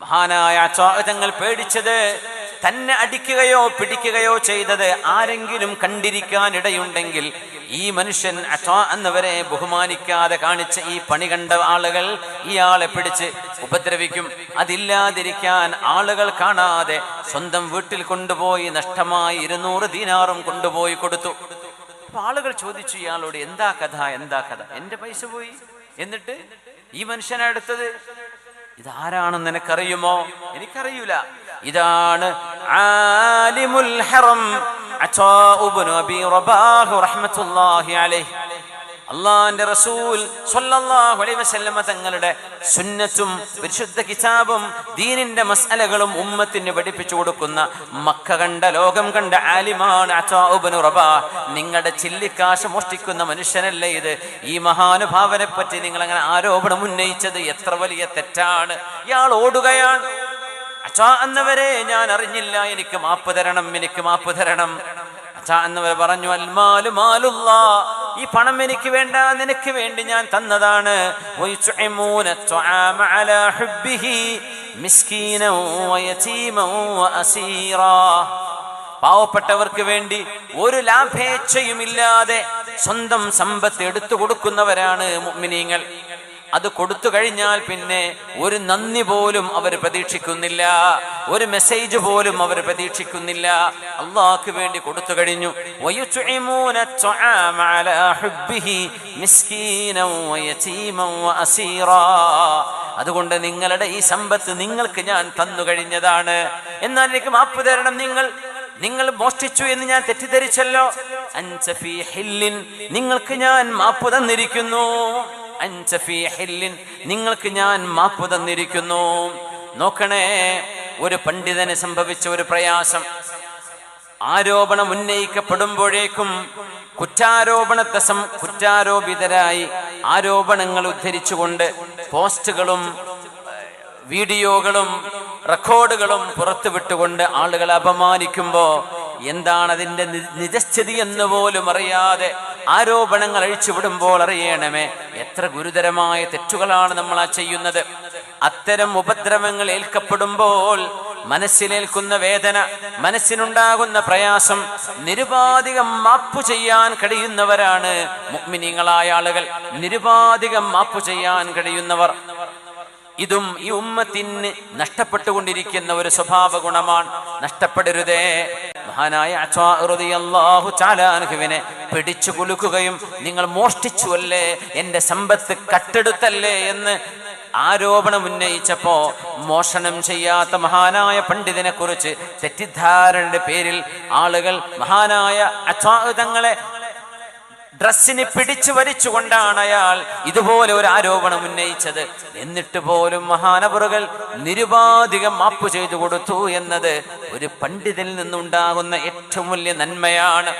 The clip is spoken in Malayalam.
മഹാനായ തങ്ങൾ പേടിച്ചത് തന്നെ അടിക്കുകയോ പിടിക്കുകയോ ചെയ്തത് ആരെങ്കിലും കണ്ടിരിക്കാൻ ഇടയുണ്ടെങ്കിൽ ഈ മനുഷ്യൻ അച്ഛാ എന്നവരെ ബഹുമാനിക്കാതെ കാണിച്ച ഈ പണി കണ്ട ആളുകൾ ഇയാളെ പിടിച്ച് ഉപദ്രവിക്കും. അതില്ലാതിരിക്കാൻ ആളുകൾ കാണാതെ സ്വന്തം വീട്ടിൽ കൊണ്ടുപോയി നഷ്ടമായി ഇരുന്നൂറ് ദീനാറും കൊണ്ടുപോയി കൊടുത്തു. അപ്പൊ ആളുകൾ ചോദിച്ചു ഇയാളോട് എന്താ കഥ? എന്താ കഥ? എന്റെ പൈസ പോയി? എന്നിട്ട് ഈ മനുഷ്യനെ അടുത്തത് ഇതാരാണെന്ന് നിനക്കറിയുമോ? എനിക്കറിയൂല ഇതാണ് ആലിമുൽ ഹറം അബീ റബാഹ് റഹ്മത്തുള്ളാഹി അലൈഹി. അള്ളാന്റെ റസൂൽ വസല്ലമ തങ്ങളുടെ സുന്നത്തും പരിശുദ്ധ കിതാബും ദീനിന്റെ മസ്അലകളും ഉമ്മത്തിന് പഠിപ്പിച്ചു കൊടുക്കുന്ന മക്ക കണ്ട ലോകം കണ്ട ആലിമാണ് നിങ്ങളുടെ ചില്ലിക്കാശ് മോഷ്ടിക്കുന്ന മനുഷ്യനല്ലേ ഇത്? ഈ മഹാനുഭാവനെ പറ്റി നിങ്ങൾ അങ്ങനെ ആരോപണം ഉന്നയിച്ചത് എത്ര വലിയ തെറ്റാണ്? ഇയാൾ ഓടുകയാണ്. അച്ഛാ എന്നവരെ ഞാൻ അറിഞ്ഞില്ല എനിക്ക് മാപ്പ് തരണം എനിക്ക് മാപ്പ് തരണം. അച്ഛാ എന്നവർ പറഞ്ഞു അൽമാലു മാലുള്ള ഈ പണം എനിക്ക് വേണ്ട നിനക്ക് വേണ്ടി ഞാൻ തന്നതാണ്. പാവപ്പെട്ടവർക്ക് വേണ്ടി ഒരു ലാഭേച്ഛയുമില്ലാതെ സ്വന്തം സമ്പത്ത് എടുത്തു കൊടുക്കുന്നവരാണ് മുഗ്മിനീങ്ങൾ അത് കൊടുത്തു കഴിഞ്ഞാൽ പിന്നെ ഒരു നന്ദി പോലും അവർ പ്രതീക്ഷിക്കുന്നില്ല. ഒരു മെസ്സേജ് പോലും അവർ പ്രതീക്ഷിക്കുന്നില്ല. അള്ളാഹ്ക്ക് വേണ്ടി കൊടുത്തു കഴിഞ്ഞു. അതുകൊണ്ട് നിങ്ങളുടെ ഈ സമ്പത്ത് നിങ്ങൾക്ക് ഞാൻ തന്നു കഴിഞ്ഞതാണ്. എന്നാൽ എനിക്ക് മാപ്പ് തരണം നിങ്ങൾ. നിങ്ങൾ മോഷ്ടിച്ചു എന്ന് ഞാൻ തെറ്റിദ്ധരിച്ചല്ലോ. നിങ്ങൾക്ക് ഞാൻ മാപ്പ് തന്നിരിക്കുന്നു. നിങ്ങൾക്ക് ഞാൻ മാപ്പ് തന്നിരിക്കുന്നു. നോക്കണേ ഒരു പണ്ഡിതന് സംഭവിച്ച ഒരു പ്രയാസം. ആരോപണം ഉന്നയിക്കപ്പെടുമ്പോഴേക്കും കുറ്റാരോപണത്തെ സം കുറ്റാരോപിതരായി ആരോപണങ്ങൾ ഉദ്ധരിച്ചുകൊണ്ട് പോസ്റ്റുകളും വീഡിയോകളും റെക്കോർഡുകളും പുറത്തുവിട്ടുകൊണ്ട് ആളുകളെ അപമാനിക്കുമ്പോ എന്താണ് അതിന്റെ നി- നിജസ്ഥിതി എന്ന് പോലും അറിയാതെ ആരോപണങ്ങൾ അഴിച്ചുവിടുമ്പോൾ അറിയണമേ എത്ര ഗുരുതരമായ തെറ്റുകളാണ് നമ്മൾ ആ ചെയ്യുന്നത്. അത്തരം ഉപദ്രവങ്ങൾ ഏൽക്കപ്പെടുമ്പോൾ മനസ്സിലേൽക്കുന്ന വേദന മനസ്സിനുണ്ടാകുന്ന പ്രയാസം നിരുപാധികം മാപ്പു ചെയ്യാൻ കഴിയുന്നവരാണ് മുഗ്മിനിങ്ങളായ ആളുകൾ. നിരുപാധികം മാപ്പു ചെയ്യാൻ കഴിയുന്നവർ. ഇതും ഈ ഉമ്മത്തിന് നഷ്ടപ്പെട്ടുകൊണ്ടിരിക്കുന്ന ഒരു സ്വഭാവ ഗുണമാണ് നഷ്ടപ്പെടരുതേ. മഹാനായ അച്ഛാഹു അൻഹുവിനെ പിടിച്ചു കുലുക്കുകയും നിങ്ങൾ മോഷ്ടിച്ചുവല്ലേ എന്റെ സമ്പത്ത് കട്ടെടുത്തല്ലേ എന്ന് ആരോപണം ഉന്നയിച്ചപ്പോ മോഷണം ചെയ്യാത്ത മഹാനായ പണ്ഡിതനെ കുറിച്ച് തെറ്റിദ്ധാരണയുടെ പേരിൽ ആളുകൾ മഹാനായ അച്ഛാ തങ്ങളെ ഡ്രസ്സിന് പിടിച്ചു വലിച്ചുകൊണ്ടാണ് അയാൾ ഇതുപോലെ ഒരു ആരോപണം ഉന്നയിച്ചത്. എന്നിട്ട് പോലും മഹാനവറുകൾ നിരുപാധികം മാപ്പ് ചെയ്തു കൊടുത്തു എന്നത് ഒരു പണ്ഡിതനിൽ നിന്നുണ്ടാകുന്ന ഏറ്റവും വലിയ നന്മയാണ്.